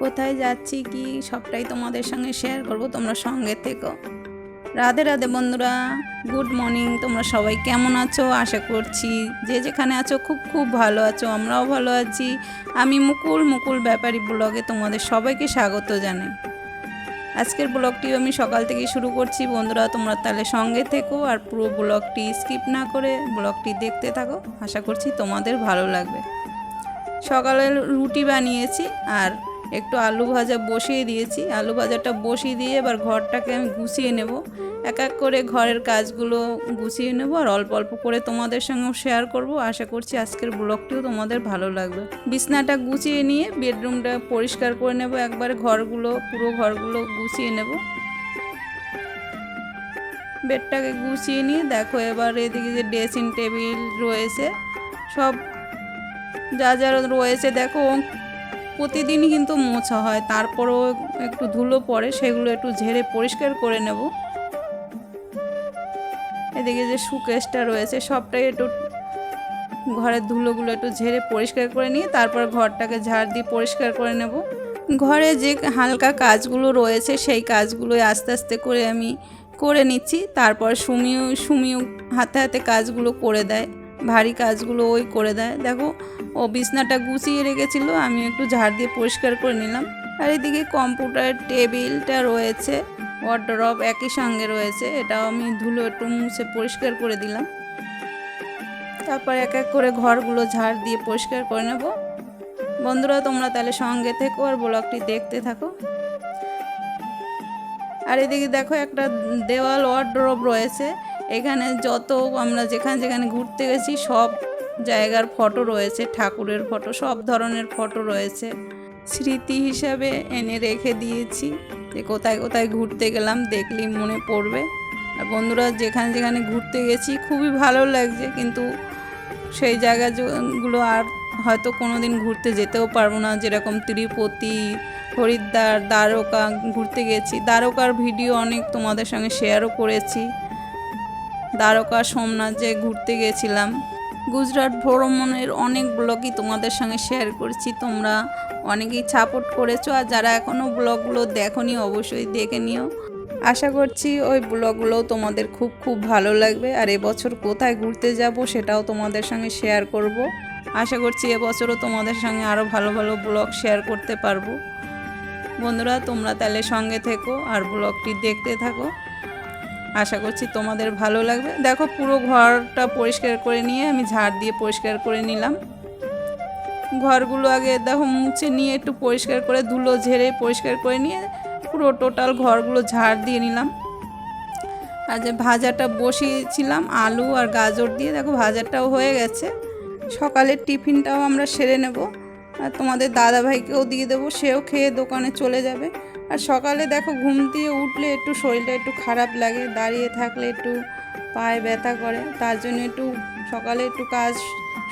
কোথায় যাচ্ছি, কি সবটাই তোমাদের সঙ্গে শেয়ার করব, তোমরা সঙ্গে থেকো। রাধে রাধে বন্ধুরা গুড মর্নিং তোমরা সবাই কেমন আছো? আশা করছি যে যেখানে আছো খুব খুব ভালো আছো, আমরাও ভালো আছি। আমি মুকুল মুকুল ব্যাপারী ব্লগে তোমাদের সবাইকে স্বাগত জানাই। আজকের ব্লগটি আমি সকাল থেকে শুরু করছি। বন্ধুরা, তোমরা তাহলে সঙ্গে থেকো আর পুরো ব্লগটি স্কিপ না করে ব্লগটি দেখতে থাকো। আশা করছি তোমাদের ভালো লাগবে। সকালে রুটি বানিয়েছি আর একটু আলু ভাজা বসিয়ে দিয়েছি। আলু ভাজাটা বসিয়ে দিয়ে এবার ঘরটাকে আমি গুছিয়ে নেব। এক এক করে ঘরের কাজগুলো গুছিয়ে নেব আর অল্প অল্প করে তোমাদের সঙ্গেও শেয়ার করব। আশা করছি আজকের ব্লগটিও তোমাদের ভালো লাগবে। বিছনাটা গুছিয়ে নিয়ে বেডরুমটা পরিষ্কার করে নেব। একবারে ঘরগুলো, পুরো ঘরগুলো গুছিয়ে নেব। বেডটাকে গুছিয়ে নিয়ে দেখো এবার এদিকে যে ড্রেসিং টেবিল রয়েছে, সব যা যা রয়েছে, দেখো প্রতিদিনই কিন্তু মোছা হয়, তারপরও একটু ধুলো পড়ে, সেগুলো একটু ঝেড়ে পরিষ্কার করে নেব। এদিকে যে সুকেশটা রয়েছে, সবটাই একটু ঘরের ধুলোগুলো একটু ঝেড়ে পরিষ্কার করে নিয়ে, তারপর ঘরটাকে ঝাড় দিয়ে পরিষ্কার করে নেব। ঘরে যে হালকা কাজগুলো রয়েছে, সেই কাজগুলোই আস্তে আস্তে করে আমি করে নিচ্ছি। তারপর সুমিও সুমিও হাতে হাতে কাজগুলো করে দেয়। ভারী কাজগুলো ওই করে দেয়। দেখো, ও বিছনাটা গুছিয়ে রেখেছিল, আমি একটু ঝাড় দিয়ে পরিষ্কার করে নিলাম। আর এদিকে কম্পিউটার টেবিলটা রয়েছে ওয়ার্ডরব একই সঙ্গে রয়েছে, এটাও আমি ধুলো একটু মুছে পরিষ্কার করে দিলাম। তারপর এক এক করে ঘরগুলো ঝাড় দিয়ে পরিষ্কার করে নেব। বন্ধুরা, তোমরা তাহলে সঙ্গে থেকো আর ব্লগটি দেখতে থাকো। আর এদিকে দেখো একটা দেওয়াল ওয়ার্ডরোব রয়েছে এখানে যত আমরা যেখানে যেখানে ঘুরতে গেছি, সব জায়গার ফটো রয়েছে, ঠাকুরের ফটো সব ধরনের ফটো রয়েছে। স্মৃতি হিসাবে এনে রেখে দিয়েছি যে কোথায় কোথায় ঘুরতে গেলাম দেখলি মনে পড়বে। আর বন্ধুরা, যেখানে যেখানে ঘুরতে গেছি, খুবই ভালো লাগছে, কিন্তু সেই জায়গাগুলো আর হয়তো কোনো দিন ঘুরতে যেতেও পারব না। যেরকম তিরুপতি, হরিদ্বার, দ্বারকা, ঘুরতে গেছি। দ্বারকার ভিডিও অনেক তোমাদের সঙ্গে শেয়ারও করেছি। দ্বারকা সোমনাথ যে ঘুরতে গেছিলাম, গুজরাট ভ্রমণের অনেক ব্লগই তোমাদের সঙ্গে শেয়ার করছি। তোমরা অনেকেই সাপোর্ট করেছ আর যারা এখনও ব্লগগুলো দেখোনি অবশ্যই দেখে নিও। আশা করছি ওই ব্লগগুলো তোমাদের খুব খুব ভালো লাগবে আর এবছর কোথায় ঘুরতে যাব সেটাও তোমাদের সঙ্গে শেয়ার করব। আশা করছি এবছরও তোমাদের সঙ্গে আরও ভালো ভালো ব্লগ শেয়ার করতে পারব। বন্ধুরা, তোমরা তাহলে সঙ্গে থেকো আর ব্লগটি দেখতে থাকো। আশা করছি তোমাদের ভালো লাগবে। দেখো পুরো ঘরটা পরিষ্কার করে নিয়ে আমি ঝাড় দিয়ে পরিষ্কার করে নিলাম। ঘরগুলো আগে দেখো মুছে নিয়ে একটু পরিষ্কার করে ধুলো ঝেড়ে পরিষ্কার করে নিয়ে পুরো টোটাল ঘরগুলো ঝাড় দিয়ে নিলাম। আর যে ভাজাটা বসিয়েছিলাম, আলু আর গাজর দিয়ে দেখো ভাজাটাও হয়ে গেছে। সকালের টিফিনটাও আমরা সেরে নেব। আর তোমাদের দাদা ভাইকেও দিয়ে দেবো, সেও খেয়ে দোকানে চলে যাবে। আর সকালে দেখো ঘুম দিয়ে উঠলে একটু শরীরটা একটু খারাপ লাগে, দাঁড়িয়ে থাকলে একটু পায়ে ব্যথা করে, তার জন্য একটু সকালে একটু কাজ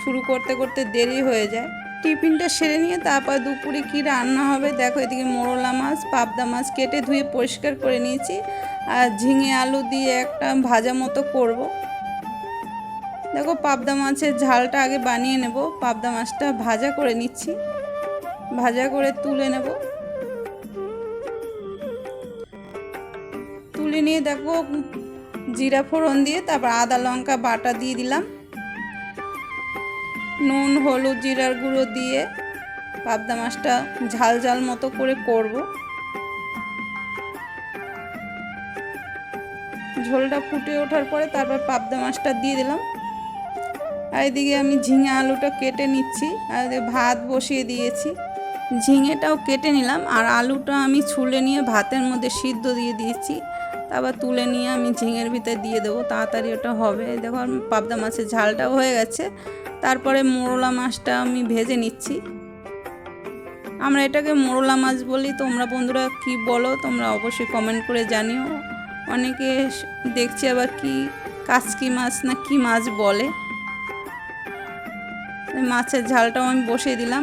শুরু করতে করতে দেরি হয়ে যায়। টিফিনটা সেরে নিয়ে তারপর দুপুরে কি রান্না হবে দেখো, এদিকে মোরলা মাছ, পাবদা মাছ কেটে ধুয়ে পরিষ্কার করে নিয়েছি আর ঝিঙে আলু দিয়ে একটা ভাজা মতো করব। দেখো পাবদা মাছের ঝালটা আগে বানিয়ে নেব, পাবদা মাছটা ভাজা করে নিচ্ছি, ভাজা করে তুলে নেব। তুলে নিয়ে দেখো, জিরা ফোড়ন দিয়ে, তারপর আদা লঙ্কা বাটা দিয়ে দিলাম। নুন, হলুদ, জিরার গুঁড়ো দিয়ে পাবদা মাছটা ঝাল ঝাল মতো করে করব। ঝোলটা ফুটে ওঠার পরে তারপর পাবদা মাছটা দিয়ে দিলাম। আর এদিকে আমি ঝিঙে আলুটা কেটে নিচ্ছি, আর ভাত বসিয়ে দিয়েছি। ঝিঙেটাও কেটে নিলাম, আর আলুটা আমি ছুলে নিয়ে ভাতের মধ্যে সিদ্ধ দিয়ে দিয়েছি। তারপর তুলে নিয়ে আমি ঝিঙের ভিতরে দিয়ে দেবো, তাড়াতাড়ি ওটা হবে। দেখো পাবদা মাছের ঝালটাও হয়ে গেছে। তারপরে মোরলা মাছটা আমি ভেজে নিচ্ছি। আমরা এটাকে মোরলা মাছ বলি, তোমরা বন্ধুরা কি বলো, তোমরা অবশ্যই কমেন্ট করে জানিও। অনেকে দেখছি আবার কি কাচকি মাছ না কি মাছ বলে। মাছের ঝালটাও আমি বসিয়ে দিলাম।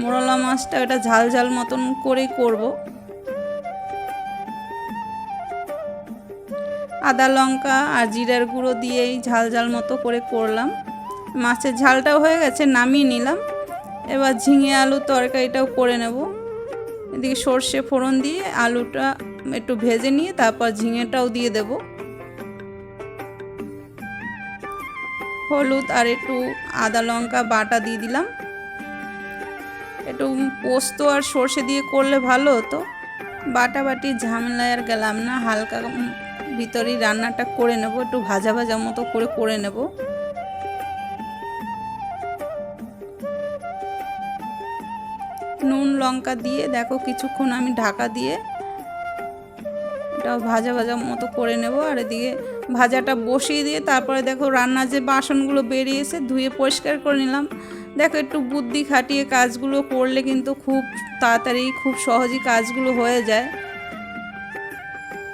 মোরলা মাছটা এটা ঝাল ঝাল মতন করেই করব। আদা লঙ্কা আর জিরার গুঁড়ো দিয়েই ঝাল ঝাল মতো করে করলাম। মাছের ঝালটাও হয়ে গেছে, নামিয়ে নিলাম। এবার ঝিঙে আলু তরকারিটাও করে নেব। এদিকে সর্ষে ফোড়ন দিয়ে আলুটা একটু ভেজে নিয়ে তারপর ঝিঙেটাও দিয়ে দেব। হলুদ আর একটু আদা লঙ্কা বাটা দিয়ে দিলাম। একটু পোস্ত আর সর্ষে দিয়ে করলে ভালো হতো। বাটা বাটি ঝামেলায় আর গেলাম না, হালকা ভিতরেই রান্নাটা করে নেব, একটু ভাজা ভাজা মতো করে করে নেব। নুন, লঙ্কা দিয়ে, দেখো কিছুক্ষণ আমি ঢাকা দিয়ে এটাও ভাজা ভাজা মতো করে নেব, আর এদিকে ভাজাটা বসিয়ে দিয়ে তারপরে দেখো রান্নার যে বাসনগুলো বেরিয়েছে ধুয়ে পরিষ্কার করে নিলাম। দেখো একটু বুদ্ধি খাটিয়ে কাজগুলো করলে কিন্তু খুব তাড়াতাড়ি, খুব সহজেই কাজগুলো হয়ে যায়।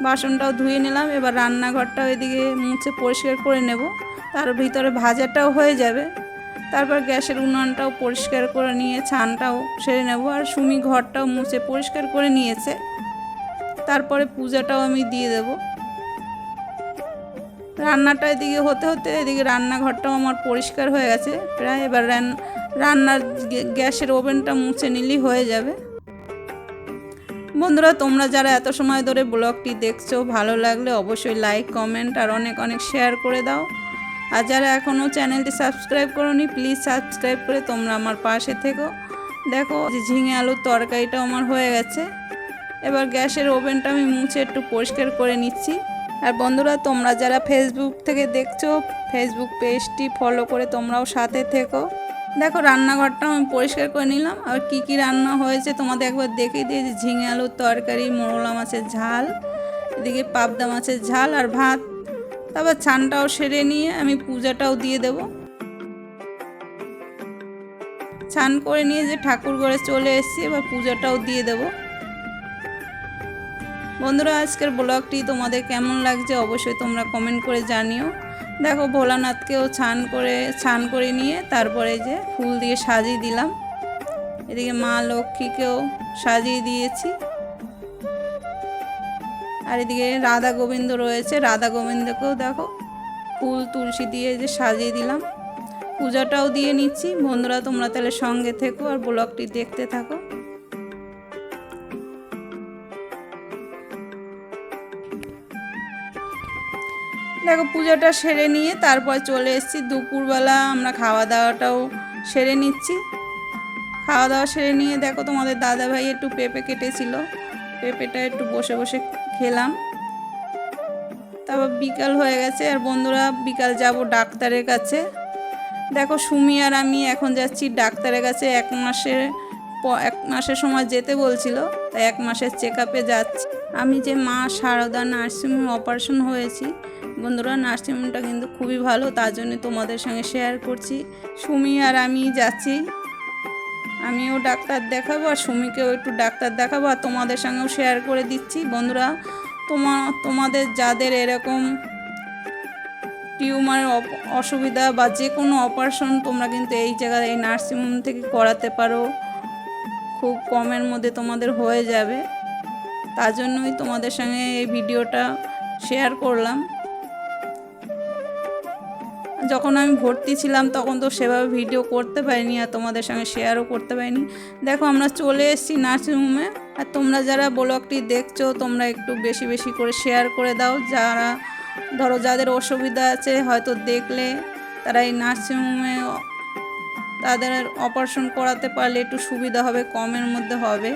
বাসনটাও ধুয়ে নিলাম, এবার রান্নাঘরটাও এদিকে মুছে পরিষ্কার করে নেব। তার ভিতরে ভাজাটাও হয়ে যাবে। তারপর গ্যাসের উনুনটাও পরিষ্কার করে নিয়ে ছানটাও সেরে নেব আর সুমি ঘরটাও মুছে পরিষ্কার করে নিয়েছে। তারপরে পূজাটাও আমি দিয়ে দেব। রান্নাটা এদিকে হতে হতে এদিকে রান্নাঘরটাও আমার পরিষ্কার হয়ে গেছে। প্রায় এবার রান- রান্নার গ্যাসের ওভেনটা মুছে নিলেই হয়ে যাবে। বন্ধুরা, তোমরা যারা এত সময় ধরে ব্লগটি দেখছ, ভালো লাগলে অবশ্যই লাইক কমেন্ট আর অনেক অনেক শেয়ার করে দাও। আর যারা এখনও চ্যানেলটি সাবস্ক্রাইব করোনি প্লিজ সাবস্ক্রাইব করে তোমরা আমার পাশে থেকো। দেখো ঝিঙে আলুর তরকারিটাও আমার হয়ে গেছে। এবার গ্যাসের ওভেনটা আমি মুছে একটু পরিষ্কার করে নিচ্ছি। আর বন্ধুরা, তোমরা যারা ফেসবুক থেকে দেখছ ফেসবুক পেজটি ফলো করে তোমরাও সাথে থেকো। দেখো রান্নাঘরটা আমি পরিষ্কার করে নিলাম। আর কি কি রান্না হয়েছে তোমাদের একবার দেখিয়ে দিয়েছি ঝিঙে আলুর তরকারি, মোরলা মাছের ঝাল, এদিকে পাবদা মাছের ঝাল আর ভাত। তারপর ছানটাও সেরে নিয়ে আমি পূজাটাও দিয়ে দেব। ছান করে নিয়ে যে ঠাকুর ঘরে চলে এসেছি, এবার পূজাটাও দিয়ে দেব। বন্ধুরা, আজকের ব্লগটি তোমাদের কেমন লাগছে অবশ্যই তোমরা কমেন্ট করে জানিও। দেখো ভোলানাথকেও ছান করে ছান করে নিয়ে তারপরে যে ফুল দিয়ে সাজিয়ে দিলাম। এদিকে মা লক্ষ্মীকেও সাজিয়ে দিয়েছি। আর এদিকে রাধা গোবিন্দ রয়েছে। রাধা গোবিন্দকেও দেখো ফুল তুলসী দিয়ে যে সাজিয়ে দিলাম। পূজাটাও দিয়ে নিচ্ছি। বন্ধুরা, তোমরা তাহলে সঙ্গে থেকো আর ব্লগটি দেখতে থাকো। দেখো, পুজোটা সেরে নিয়ে তারপর চলে এসেছি। দুপুরবেলা আমরা খাওয়া দাওয়াটাও সেরে নিচ্ছি। খাওয়া দাওয়া সেরে নিয়ে দেখো, তোমাদের দাদা ভাই একটু পেঁপে কেটেছিল। পেঁপেটা একটু বসে বসে খেলাম। তারপর বিকাল হয়ে গেছে, আর বন্ধুরা, বিকাল যাব ডাক্তারের কাছে। দেখো, সুমি আর আমি এখন যাচ্ছি ডাক্তারের কাছে। এক মাসের এক মাসের সময় যেতে বলছিল, তাই এক মাসের চেক আপে যাচ্ছি। আমি যে মা সারদা নার্সিংহোম অপারেশন হয়েছি বন্ধুরা নার্সিংহোমটা কিন্তু খুবই ভালো, তার জন্য তোমাদের সঙ্গে শেয়ার করছি। সুমি আর আমি যাচ্ছি। আমিও ডাক্তার দেখাবো আর সুমিকেও একটু ডাক্তার দেখাবো আর তোমাদের সঙ্গেও শেয়ার করে দিচ্ছি। বন্ধুরা, তোমা, তোমাদের যাদের এরকম টিউমারের অপ- অসুবিধা বা যে কোনো অপারেশন তোমরা কিন্তু এই জায়গায়, এই নার্সিংহোম থেকে করাতে পারো। খুব কমের মধ্যে তোমাদের হয়ে যাবে। তার জন্যই তোমাদের সঙ্গে এই ভিডিওটা শেয়ার করলাম। যখন আমি ভর্তি ছিলাম, তখন তো সেভাবে ভিডিও করতে পারিনি আর তোমাদের সঙ্গে শেয়ারও করতে পারিনি। দেখো, আমরা চলে এসেছি নার্সিংহোমে আর তোমরা যারা ব্লগটি দেখছ, তোমরা একটু বেশি বেশি করে শেয়ার করে দাও। যারা, ধরো, যাদের অসুবিধা আছে, হয়তো দেখলে তারা এই নার্সিংহোমে তাদের অপারেশন করাতে পারলে একটু সুবিধা হবে, কমের মধ্যে হবে।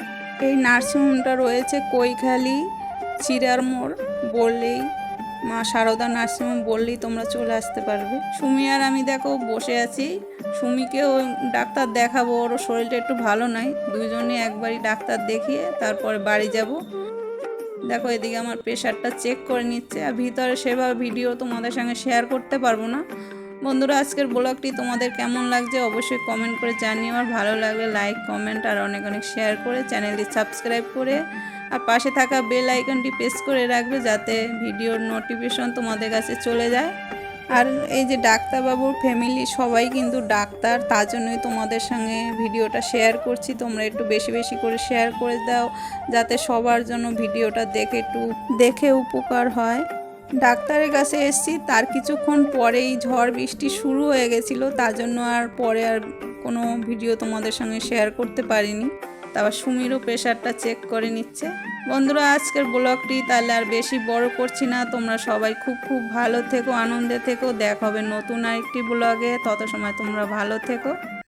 এই নার্সিংহোমটা রয়েছে কৈখালি চিরার মোড় বললেই মা সারদা নার্সিংহোম বললেই তোমরা চলে আসতে পারবে। সুমি আর আমি দেখো বসে আছি। সুমিকেও ডাক্তার দেখাবো, ওর শরীরটা একটু ভালো নাই। দুজনে একবারই ডাক্তার দেখিয়ে তারপরে বাড়ি যাব। দেখো এদিকে আমার প্রেশারটা চেক করে নিচ্ছে আর ভিতরে সেভাবে ভিডিও তোমাদের সঙ্গে শেয়ার করতে পারব না। বন্ধুরা, আজকের ব্লগটি তোমাদের কেমন লাগছে অবশ্যই কমেন্ট করে জানিও। আর ভালো লাগলে লাইক কমেন্ট আর অনেক অনেক শেয়ার করে চ্যানেলটি সাবস্ক্রাইব করে আর পাশে থাকা বেল আইকনটি প্রেস করে রাখবে যাতে ভিডিওর নোটিফিকেশন তোমাদের কাছে চলে যায়। আর এই যে ডাক্তারবাবুর ফ্যামিলি সবাই কিন্তু ডাক্তার, তার জন্যই তোমাদের সঙ্গে ভিডিওটা শেয়ার করছি। তোমরা একটু বেশি বেশি করে শেয়ার করে দাও, যাতে সবার জন্য ভিডিওটা দেখে একটু, দেখে উপকার হয়। ডাক্তারের কাছে এসেছি, তার কিছুক্ষণ পরেই ঝড় বৃষ্টি শুরু হয়ে গেছিল, তার জন্য আর পরে আর কোনো ভিডিও তোমাদের সঙ্গে শেয়ার করতে পারিনি। তারপর সুমিরও প্রেশারটা চেক করে নিচ্ছে। বন্ধুরা, আজকের ব্লগটি তাহলে আর বেশি বড় করছি না। তোমরা সবাই খুব খুব ভালো থেকো, আনন্দে থেকো। দেখা হবে নতুন আরেকটি ব্লগে তত সময় তোমরা ভালো থেকো।